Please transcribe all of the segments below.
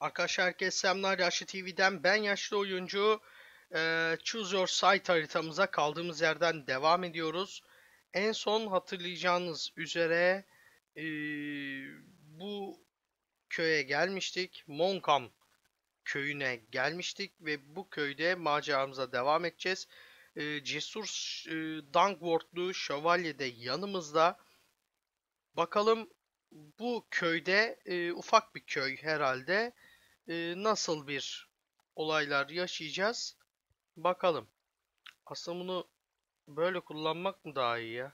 Arkadaşlar herkese selamlar Yaşlı TV'den ben Yaşlı Oyuncu Ee, Choose Your Site haritamıza kaldığımız yerden devam ediyoruz. En son hatırlayacağınız üzere ee, bu köye gelmiştik. Monkam köyüne gelmiştik ve bu köyde maceramıza devam edeceğiz. Ee, cesur e, Dankworth'lu şövalye de yanımızda. Bakalım bu köyde e, ufak bir köy herhalde e, nasıl bir olaylar yaşayacağız bakalım. Aslında bunu böyle kullanmak mı daha iyi ya?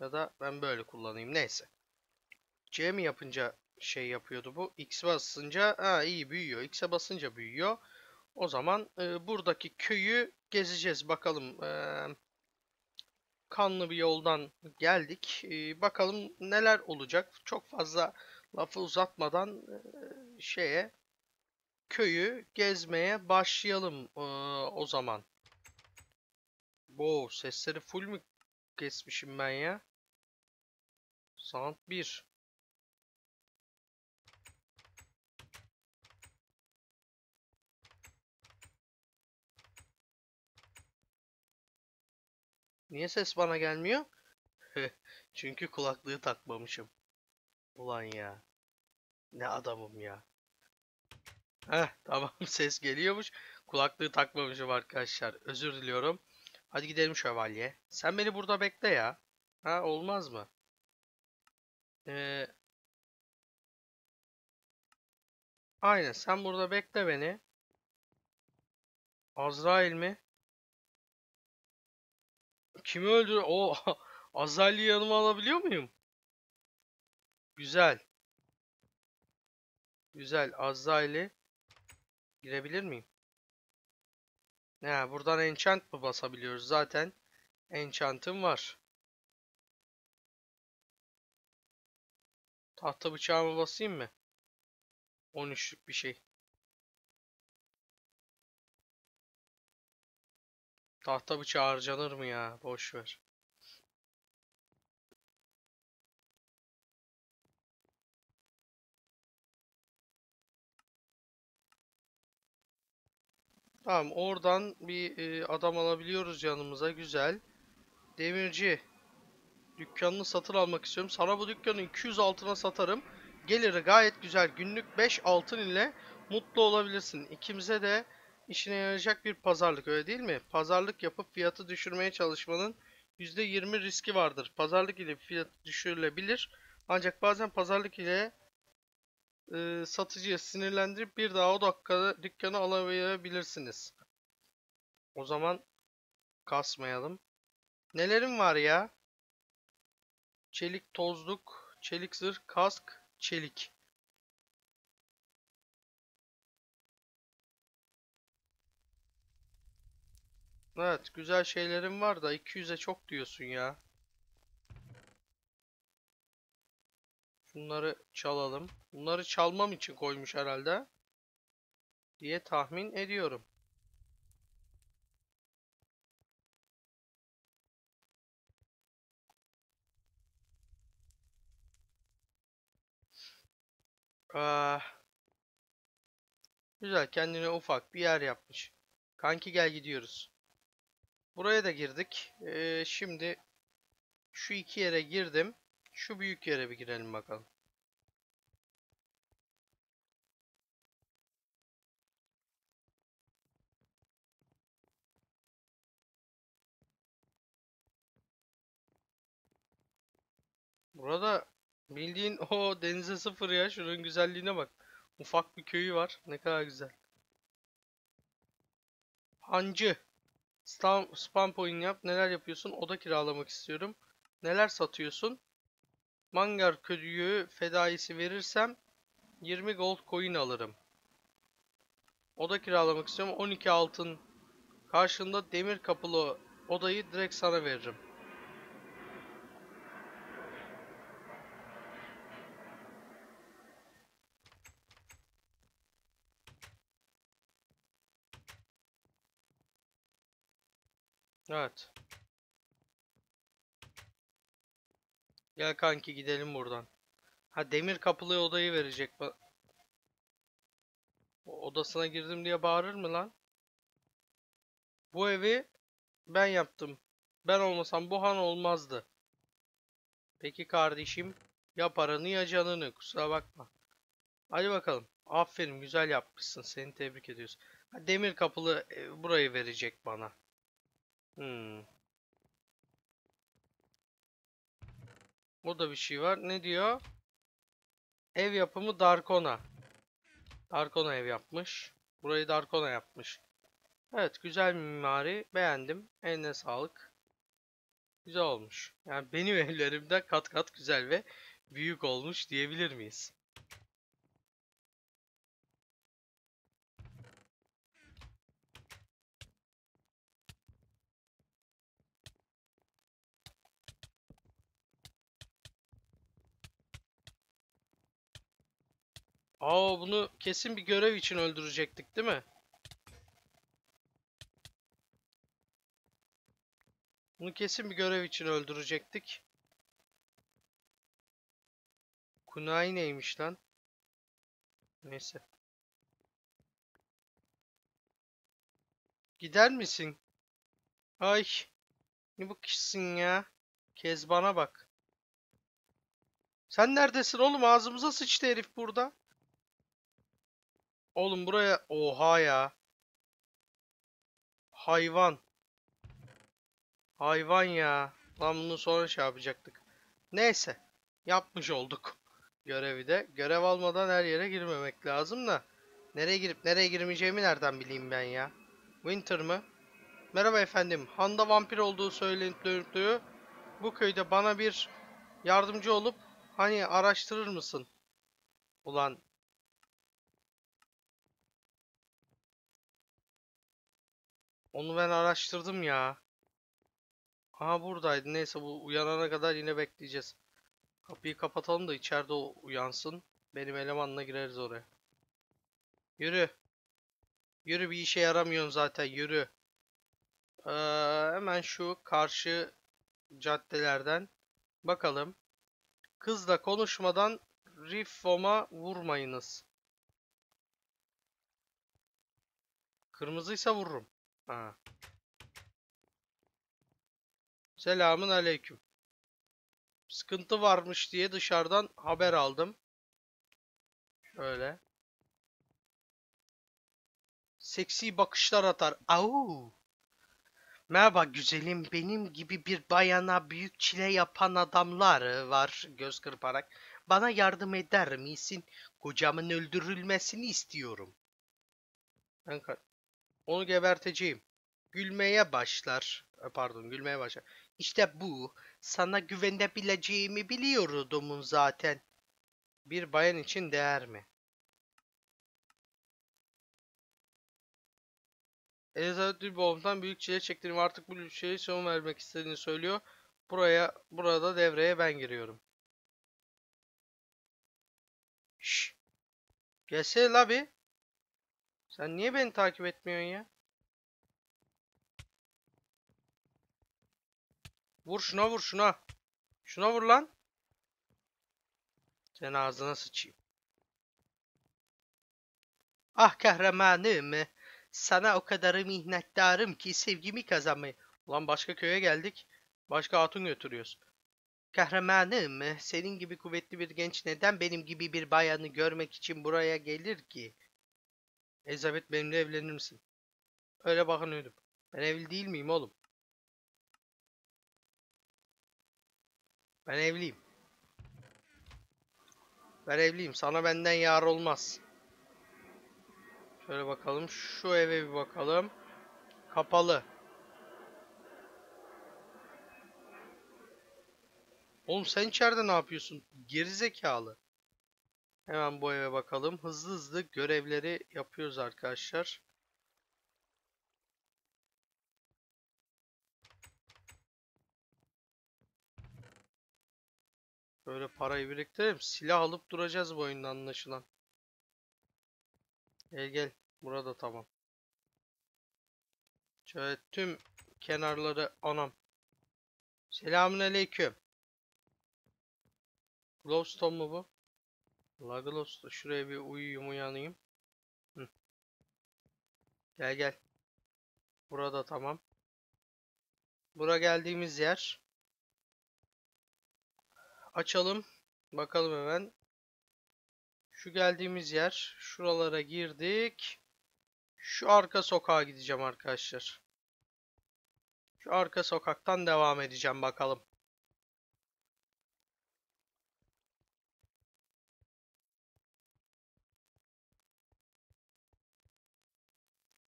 Ya da ben böyle kullanayım neyse. C mi yapınca şey yapıyordu bu? X basınca ha iyi büyüyor. X'e basınca büyüyor. O zaman e, buradaki köyü gezeceğiz bakalım. E, kanlı bir yoldan geldik. E, bakalım neler olacak. Çok fazla lafı uzatmadan e, şeye köyü gezmeye başlayalım e, o zaman. Wow, sesleri full mü kesmişim ben ya? Sound 1. Niye ses bana gelmiyor? Çünkü kulaklığı takmamışım. Ulan ya. Ne adamım ya. Heh tamam ses geliyormuş. Kulaklığı takmamışım arkadaşlar. Özür diliyorum. Hadi gidelim şövalye. Sen beni burada bekle ya. Ha olmaz mı? Ee, aynen sen burada bekle beni. Azrail mi? Kimi öldür? O Azrail'i yanıma alabiliyor muyum? Güzel. Güzel. Azrail'i girebilir miyim? Ne? Buradan enchant mı basabiliyoruz? Zaten enchant'ım var. Tahta bıçağımı basayım mı? 13'lük bir şey. Tahta bıçağı harcanır mı ya? Boş ver. Tamam oradan bir e, adam alabiliyoruz yanımıza. Güzel. Demirci. Dükkanını satın almak istiyorum. Sana bu dükkanı 200 altına satarım. Geliri gayet güzel. Günlük 5 altın ile mutlu olabilirsin. İkimize de işine yarayacak bir pazarlık öyle değil mi? Pazarlık yapıp fiyatı düşürmeye çalışmanın %20 riski vardır. Pazarlık ile fiyat düşürülebilir. Ancak bazen pazarlık ile e, satıcıya sinirlendirip bir daha o dakikada dükkanı alamayabilirsiniz. O zaman kasmayalım. Nelerim var ya? Çelik tozluk, çelik zırh, kask, çelik. Evet, güzel şeylerim var da 200'e çok diyorsun ya. Bunları çalalım. Bunları çalmam için koymuş herhalde. Diye tahmin ediyorum. Ah. Güzel kendine ufak bir yer yapmış. Kanki gel gidiyoruz. Buraya da girdik. Ee, şimdi şu iki yere girdim. Şu büyük yere bir girelim bakalım. Burada bildiğin o denize sıfır ya. Şunun güzelliğine bak. Ufak bir köyü var. Ne kadar güzel. Hancı. Spam, spam point yap. Neler yapıyorsun? Oda kiralamak istiyorum. Neler satıyorsun? Mangar ködüğü fedaisi verirsem 20 gold coin alırım. Oda kiralamak istiyorum. 12 altın karşında demir kapılı odayı direkt sana veririm. Evet. Gel kanki gidelim buradan. Ha demir kapılı odayı verecek. O- Odasına girdim diye bağırır mı lan? Bu evi ben yaptım. Ben olmasam bu han olmazdı. Peki kardeşim. Ya paranı ya canını. Kusura bakma. Hadi bakalım. Aferin güzel yapmışsın. Seni tebrik ediyoruz. Ha, Demir kapılı e, burayı verecek bana. Hmm. Burada bir şey var. Ne diyor? Ev yapımı Darkona. Darkona ev yapmış. Burayı Darkona yapmış. Evet güzel mimari. Beğendim. Eline sağlık. Güzel olmuş. Yani benim evlerimden kat kat güzel ve büyük olmuş diyebilir miyiz? Aa bunu kesin bir görev için öldürecektik değil mi? Bunu kesin bir görev için öldürecektik. Kunai neymiş lan? Neyse. Gider misin? Ay. Ne bu kişisin ya? Kezban'a bak. Sen neredesin oğlum? Ağzımıza sıçtı herif burada. Oğlum buraya... Oha ya. Hayvan. Hayvan ya. Lan bunu sonra şey yapacaktık. Neyse. Yapmış olduk. Görevi de. Görev almadan her yere girmemek lazım da. Nereye girip nereye girmeyeceğimi nereden bileyim ben ya. Winter mı? Merhaba efendim. Handa vampir olduğu söyleniyor. Bu köyde bana bir yardımcı olup hani araştırır mısın? Ulan onu ben araştırdım ya. Aha buradaydı. Neyse bu uyanana kadar yine bekleyeceğiz. Kapıyı kapatalım da içeride o uyansın. Benim elemanla gireriz oraya. Yürü. Yürü bir işe yaramıyorsun zaten yürü. Ee, hemen şu karşı caddelerden bakalım. Kızla konuşmadan Riffom'a vurmayınız. Kırmızıysa vururum. Ha. Selamun aleyküm. Sıkıntı varmış diye dışarıdan haber aldım. Şöyle. Seksi bakışlar atar. Au. Merhaba güzelim. Benim gibi bir bayana büyük çile yapan adamlar var göz kırparak. Bana yardım eder misin? Kocamın öldürülmesini istiyorum. Ben onu geberteceğim. Gülmeye başlar. Pardon, gülmeye başlar. İşte bu. Sana güvenebileceğimi biliyordum zaten. Bir bayan için değer mi? Elizabeth Dülboğlu'ndan büyük çile çektiğini artık bu şeyi son vermek istediğini söylüyor. Buraya, burada devreye ben giriyorum. Şş. Gelsene la bir. Sen niye beni takip etmiyorsun ya? Vur şuna vur şuna. Şuna vur lan. Sen ağzına sıçayım. Ah kahramanım. Sana o kadar minnettarım ki sevgimi kazanmayı. Ulan başka köye geldik. Başka hatun götürüyoruz. Kahramanım, senin gibi kuvvetli bir genç neden benim gibi bir bayanı görmek için buraya gelir ki? Elizabeth benimle evlenir misin? Öyle bakınıyordum. Ben evli değil miyim oğlum? Ben evliyim. Ben evliyim. Sana benden yar olmaz. Şöyle bakalım. Şu eve bir bakalım. Kapalı. Oğlum sen içeride ne yapıyorsun? Gerizekalı. Hemen bu eve bakalım. Hızlı hızlı görevleri yapıyoruz arkadaşlar. Böyle parayı biriktirelim. Silah alıp duracağız bu oyunda anlaşılan. Gel gel. Burada tamam. Şöyle tüm kenarları anam. Selamünaleyküm. Glowstone mu bu? La Glowstone. Şuraya bir uyuyayım uyanayım. Hı. Gel gel. Burada tamam. Bura geldiğimiz yer. Açalım. Bakalım hemen. Şu geldiğimiz yer. Şuralara girdik. Şu arka sokağa gideceğim arkadaşlar. Şu arka sokaktan devam edeceğim bakalım.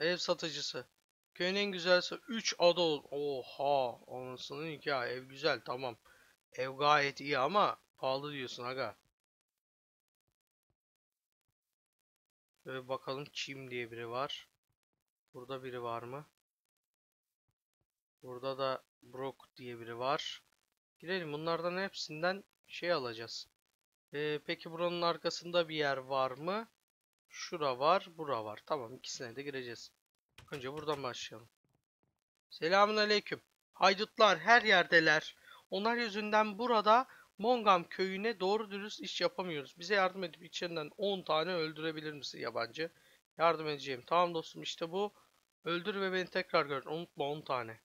Ev satıcısı. Köyün en güzel 3 ada olur. Oha, anasının hikaye. Ev güzel, tamam. Ev gayet iyi ama pahalı diyorsun aga. Şöyle bakalım Çim diye biri var. Burada biri var mı? Burada da Brock diye biri var. Girelim bunlardan hepsinden şey alacağız. Ee, peki buranın arkasında bir yer var mı? Şura var, bura var. Tamam ikisine de gireceğiz. Önce buradan başlayalım. Selamun aleyküm. Haydutlar her yerdeler. Onlar yüzünden burada Mongam köyüne doğru dürüst iş yapamıyoruz. Bize yardım edip içinden 10 tane öldürebilir misin yabancı? Yardım edeceğim. Tamam dostum işte bu. Öldür ve beni tekrar gör. Unutma 10 tane.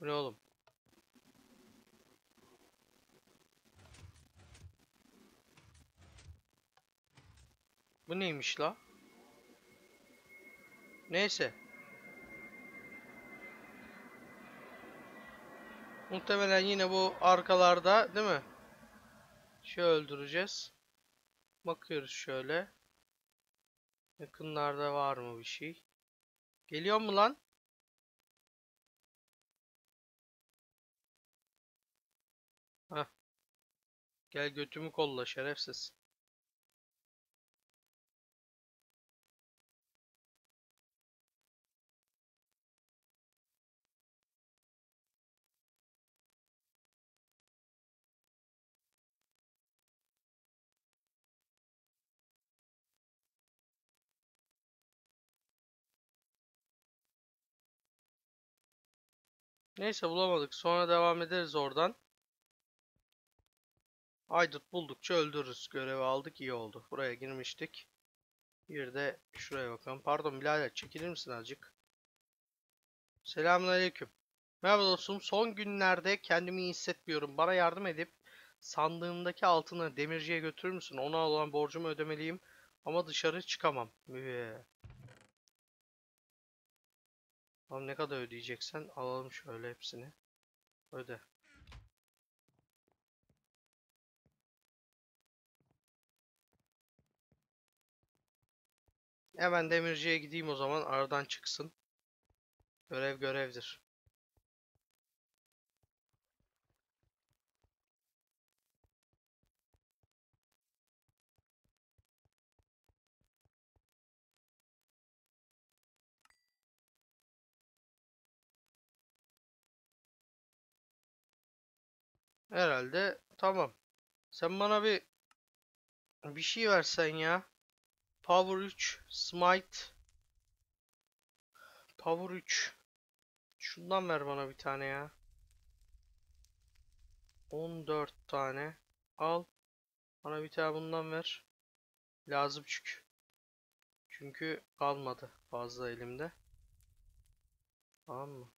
Bu ne oğlum? Bu neymiş la? Neyse. Muhtemelen yine bu arkalarda değil mi? Şey öldüreceğiz. Bakıyoruz şöyle. Yakınlarda var mı bir şey? Geliyor mu lan? Hah. Gel götümü kolla şerefsiz. Neyse bulamadık. Sonra devam ederiz oradan. Haydut buldukça öldürürüz. Görevi aldık iyi oldu. Buraya girmiştik. Bir de şuraya bakalım. Pardon birader çekilir misin azıcık? Selamünaleyküm. Merhaba dostum. Son günlerde kendimi iyi hissetmiyorum. Bana yardım edip sandığımdaki altını demirciye götürür müsün? Ona olan borcumu ödemeliyim. Ama dışarı çıkamam. Üee. Tamam ne kadar ödeyeceksen alalım şöyle hepsini. Öde. Hemen demirciye gideyim o zaman aradan çıksın. Görev görevdir. Herhalde tamam. Sen bana bir bir şey versen ya. Power 3, Smite. Power 3. Şundan ver bana bir tane ya. 14 tane. Al. Bana bir tane bundan ver. Lazım çünkü. Çünkü kalmadı fazla elimde. Tamam mı?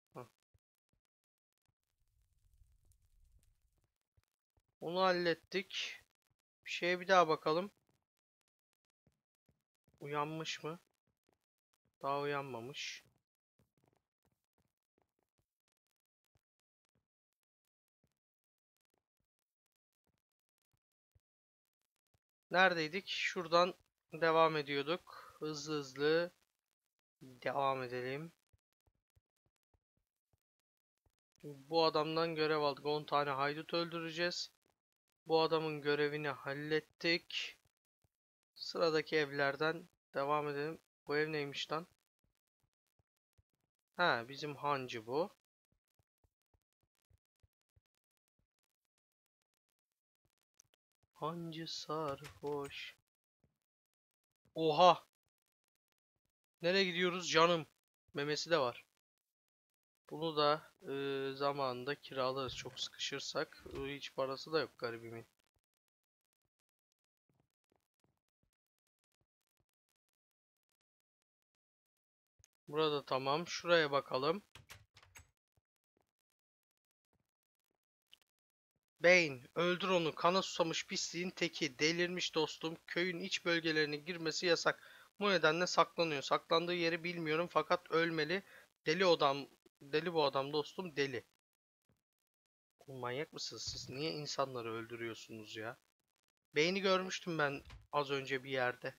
Onu hallettik. Bir şeye bir daha bakalım. Uyanmış mı? Daha uyanmamış. Neredeydik? Şuradan devam ediyorduk. Hızlı hızlı devam edelim. Bu adamdan görev aldık. 10 tane haydut öldüreceğiz. Bu adamın görevini hallettik. Sıradaki evlerden devam edelim. Bu ev neymiş lan? Ha bizim hancı bu. Hancı sarhoş. Oha. Nereye gidiyoruz canım? Memesi de var. Bunu da e, zamanında kiralarız çok sıkışırsak. E, hiç parası da yok garibimin. Burada tamam. Şuraya bakalım. Bane, öldür onu. Kana susamış pisliğin teki. Delirmiş dostum. Köyün iç bölgelerine girmesi yasak. Bu nedenle saklanıyor. Saklandığı yeri bilmiyorum fakat ölmeli. Deli odam deli bu adam dostum, deli. Manyak mısınız siz? Niye insanları öldürüyorsunuz ya? Beyni görmüştüm ben az önce bir yerde.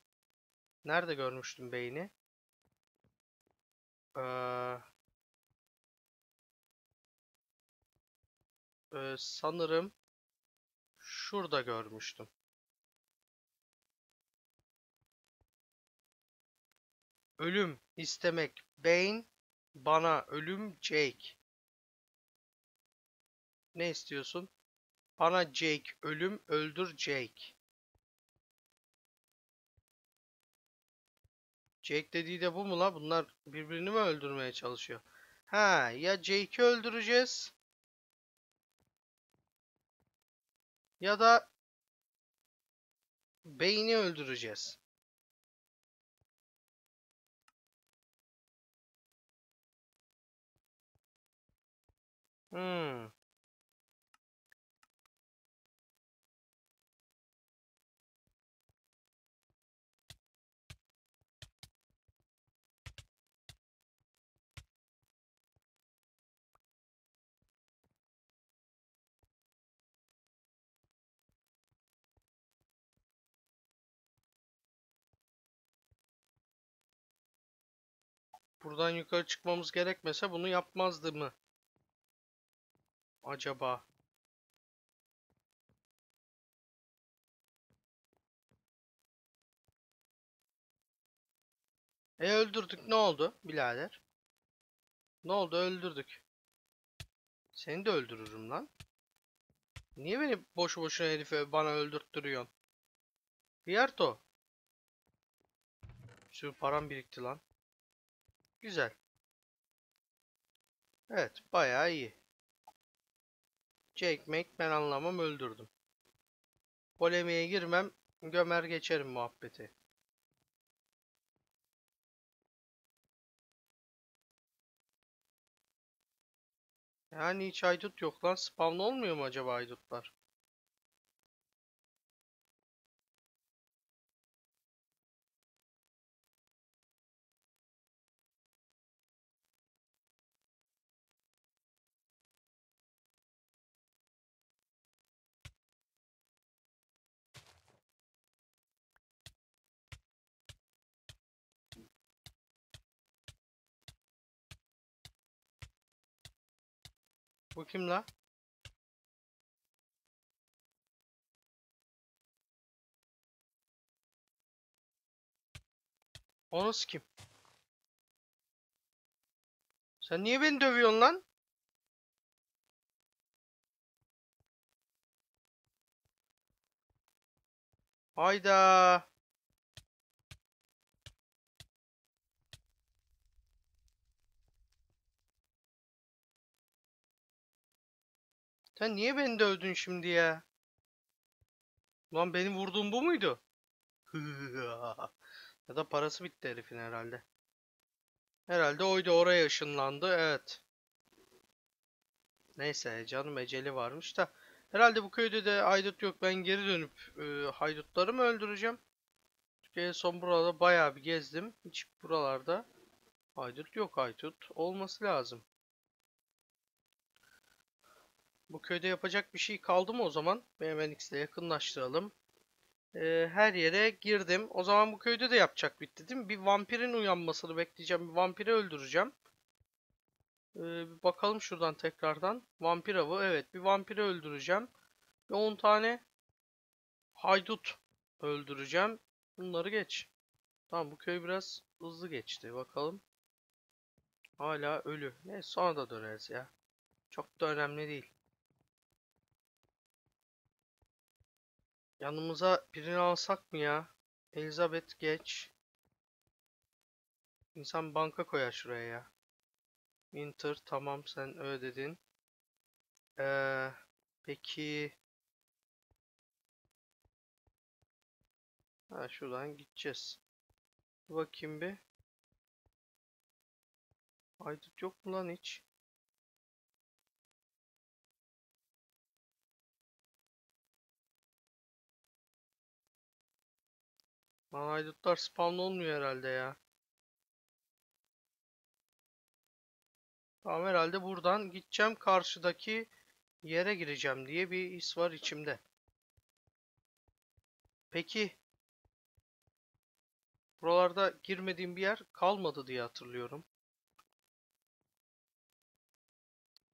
Nerede görmüştüm beyni? Ee, e, sanırım şurada görmüştüm. Ölüm istemek Bane, bana ölüm Jake. Ne istiyorsun? Bana Jake, ölüm öldür Jake. Jake dediği de bu mu la? Bunlar birbirini mi öldürmeye çalışıyor? Ha, ya Jake'i öldüreceğiz ya da Bane'i öldüreceğiz. Hmm. Buradan yukarı çıkmamız gerekmese bunu yapmazdı mı? Acaba? E öldürdük ne oldu birader? Ne oldu öldürdük. Seni de öldürürüm lan. Niye beni boşu boşuna herife bana öldürttürüyorsun? Fiyarto. Bir sürü param birikti lan. Güzel. Evet bayağı iyi. Jake Make ben anlamam öldürdüm. Polemiğe girmem gömer geçerim muhabbeti. Yani hiç haydut yok lan. Spawn olmuyor mu acaba haydutlar? Bu kim la? Onu kim? Sen niye beni dövüyorsun lan? Hayda. Sen niye beni dövdün şimdi ya? Lan benim vurduğum bu muydu? Ya da parası bitti herifin herhalde. Herhalde oydu oraya ışınlandı. Evet. Neyse canım eceli varmış da. Herhalde bu köyde de haydut yok. Ben geri dönüp e, haydutları öldüreceğim? Çünkü en son burada bayağı bir gezdim. Hiç buralarda haydut yok haydut. Olması lazım. Bu köyde yapacak bir şey kaldı mı o zaman? BMNX ile yakınlaştıralım. Ee, her yere girdim. O zaman bu köyde de yapacak bitti değil mi? Bir vampirin uyanmasını bekleyeceğim. Bir vampiri öldüreceğim. Ee, bir bakalım şuradan tekrardan. Vampir avı. Evet bir vampiri öldüreceğim. Ve 10 tane haydut öldüreceğim. Bunları geç. Tamam bu köy biraz hızlı geçti. Bakalım. Hala ölü. Ne sonra da döneriz ya. Çok da önemli değil. Yanımıza birini alsak mı ya? Elizabeth geç. İnsan banka koyar şuraya ya. Winter tamam sen öyle dedin. Ee, peki. Ha şuradan gideceğiz. Bakayım bir. Haydut yok mu lan hiç? Lan haydutlar spawn olmuyor herhalde ya. Tamam herhalde buradan gideceğim karşıdaki yere gireceğim diye bir his var içimde. Peki buralarda girmediğim bir yer kalmadı diye hatırlıyorum.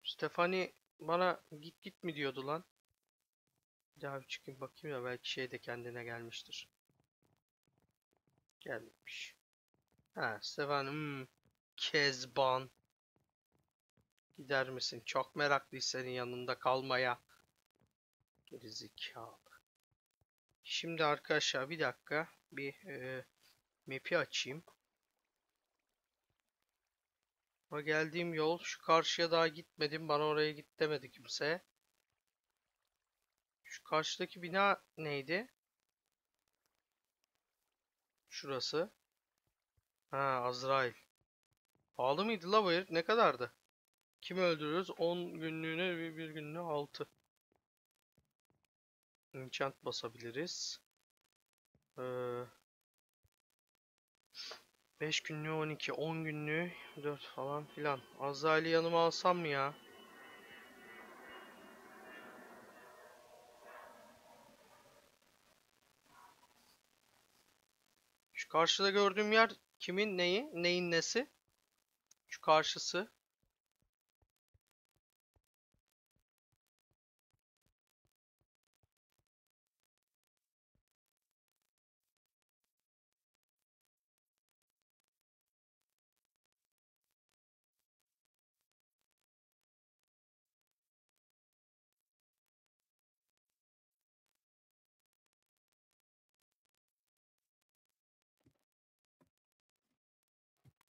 Stefani bana git git mi diyordu lan? Bir daha bir çıkayım bakayım ya belki şey de kendine gelmiştir. Gelmemiş. Ha Stefani hmm. Kezban. Gider misin? Çok meraklıyız senin yanında kalmaya. Gerizekalı. Şimdi arkadaşlar bir dakika bir e, map'i açayım. Ama geldiğim yol şu karşıya daha gitmedim. Bana oraya git demedi kimse. Şu karşıdaki bina neydi? Şurası. Ha Azrail. Pahalı mıydı la bu herif? Ne kadardı? Kimi öldürüyoruz? 10 günlüğüne ve 1 günlüğüne 6. Enchant basabiliriz. Ee, 5 günlüğü 12, 10 günlüğü 4 falan filan. Azrail'i yanıma alsam mı ya? Karşıda gördüğüm yer kimin neyi? Neyin nesi? Şu karşısı.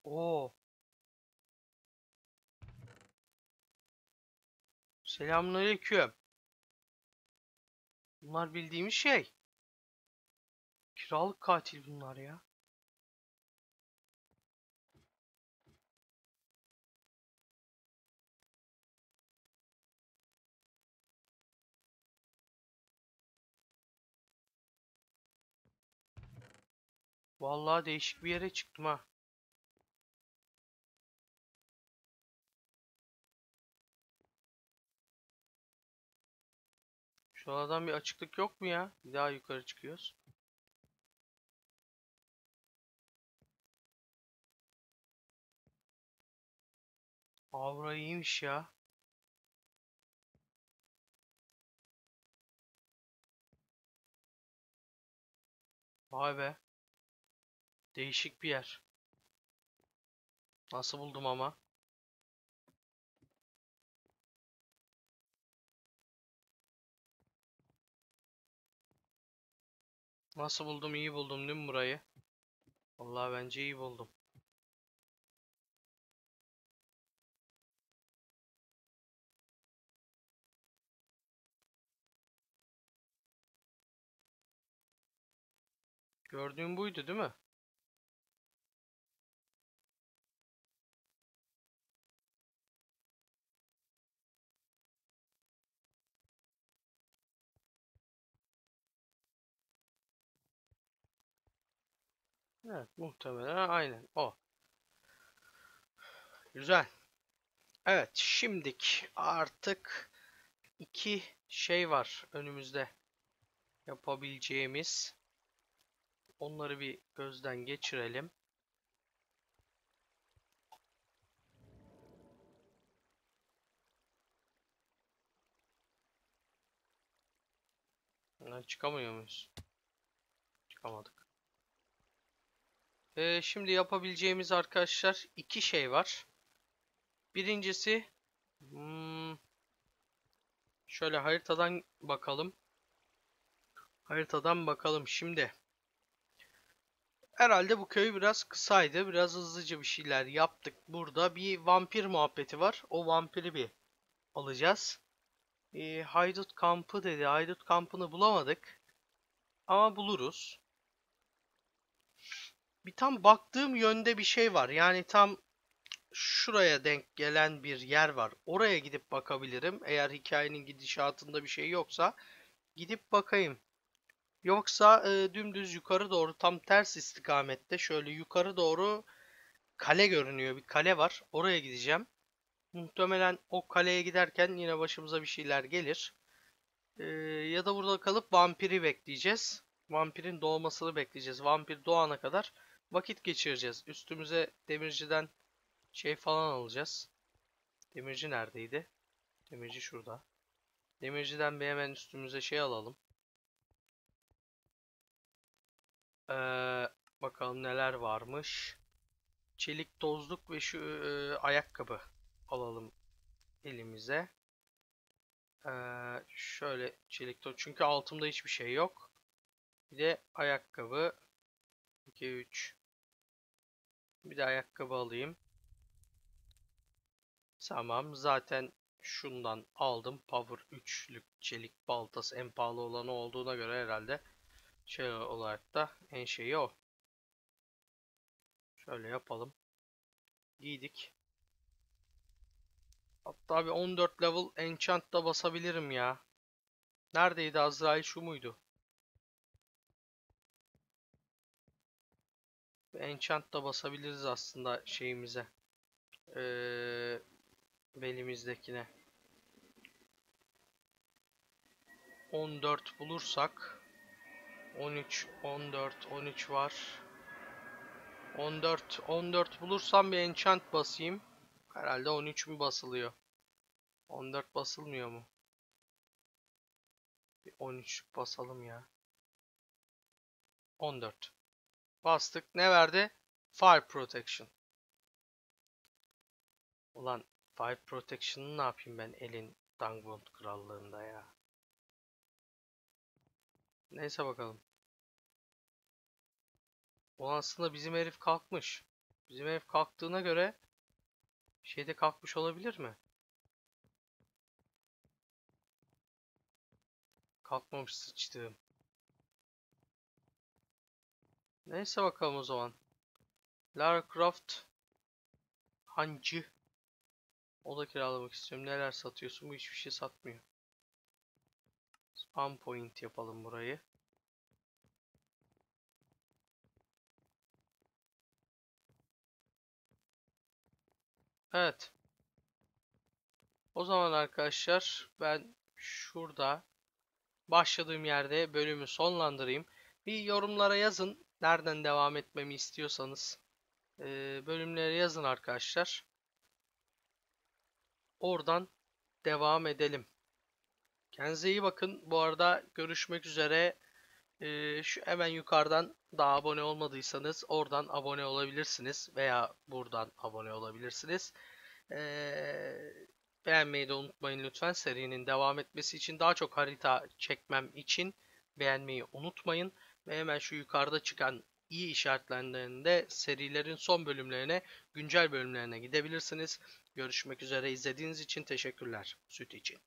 Oo. Selamünaleyküm. Bunlar bildiğimiz şey. Kiralık katil bunlar ya. Vallahi değişik bir yere çıktım ha. Şu aradan bir açıklık yok mu ya? Bir daha yukarı çıkıyoruz. Avra iyiymiş ya. Vay be. Değişik bir yer. Nasıl buldum ama? Nasıl buldum? İyi buldum değil mi burayı? Vallahi bence iyi buldum. Gördüğüm buydu değil mi? Evet, muhtemelen aynen o. Güzel. Evet, şimdik artık iki şey var önümüzde yapabileceğimiz. Onları bir gözden geçirelim. Bundan çıkamıyor muyuz? Çıkamadık. Ee, şimdi yapabileceğimiz arkadaşlar iki şey var. Birincisi hmm, şöyle haritadan bakalım. Haritadan bakalım şimdi. Herhalde bu köy biraz kısaydı. Biraz hızlıca bir şeyler yaptık. Burada bir vampir muhabbeti var. O vampiri bir alacağız. E, haydut kampı dedi. Haydut kampını bulamadık. Ama buluruz. Bir tam baktığım yönde bir şey var. Yani tam şuraya denk gelen bir yer var. Oraya gidip bakabilirim. Eğer hikayenin gidişatında bir şey yoksa gidip bakayım. Yoksa e, dümdüz yukarı doğru tam ters istikamette şöyle yukarı doğru kale görünüyor. Bir kale var. Oraya gideceğim. Muhtemelen o kaleye giderken yine başımıza bir şeyler gelir. E, ya da burada kalıp vampiri bekleyeceğiz. Vampirin doğmasını bekleyeceğiz. Vampir doğana kadar vakit geçireceğiz. Üstümüze demirciden şey falan alacağız. Demirci neredeydi? Demirci şurada. Demirciden bir hemen üstümüze şey alalım. Ee, bakalım neler varmış. Çelik tozluk ve şu e, ayakkabı alalım elimize. Ee, şöyle çelik toz. Çünkü altımda hiçbir şey yok. Bir de ayakkabı. 2 3. Bir de ayakkabı alayım. Tamam. Zaten şundan aldım. Power 3'lük çelik baltası en pahalı olanı olduğuna göre herhalde şey olarak da en şeyi o. Şöyle yapalım. Giydik. Hatta bir 14 level enchant da basabilirim ya. Neredeydi Azrail şu muydu? Enchant da basabiliriz aslında şeyimize. Ee, belimizdekine. 14 bulursak 13, 14, 13 var. 14, 14 bulursam bir enchant basayım. Herhalde 13 mü basılıyor? 14 basılmıyor mu? Bir 13 basalım ya. 14. Bastık. Ne verdi? Fire Protection. Ulan Fire Protection'ı ne yapayım ben elin Dangbond krallığında ya. Neyse bakalım. O aslında bizim herif kalkmış. Bizim herif kalktığına göre şeyde kalkmış olabilir mi? Kalkmamış sıçtığım. Neyse bakalım o zaman. Lara Croft Hancı. O da kiralamak istiyorum. Neler satıyorsun? Bu hiçbir şey satmıyor. Spam point yapalım burayı. Evet. O zaman arkadaşlar ben şurada başladığım yerde bölümü sonlandırayım. Bir yorumlara yazın. Nereden devam etmemi istiyorsanız. Ee, bölümleri yazın arkadaşlar. Oradan devam edelim. Kendinize iyi bakın. Bu arada görüşmek üzere. Ee, şu hemen yukarıdan daha abone olmadıysanız oradan abone olabilirsiniz. Veya buradan abone olabilirsiniz. Ee, beğenmeyi de unutmayın lütfen. Serinin devam etmesi için daha çok harita çekmem için beğenmeyi unutmayın. Ve hemen şu yukarıda çıkan iyi işaretlerinde serilerin son bölümlerine, güncel bölümlerine gidebilirsiniz. Görüşmek üzere. izlediğiniz için teşekkürler. Süt için.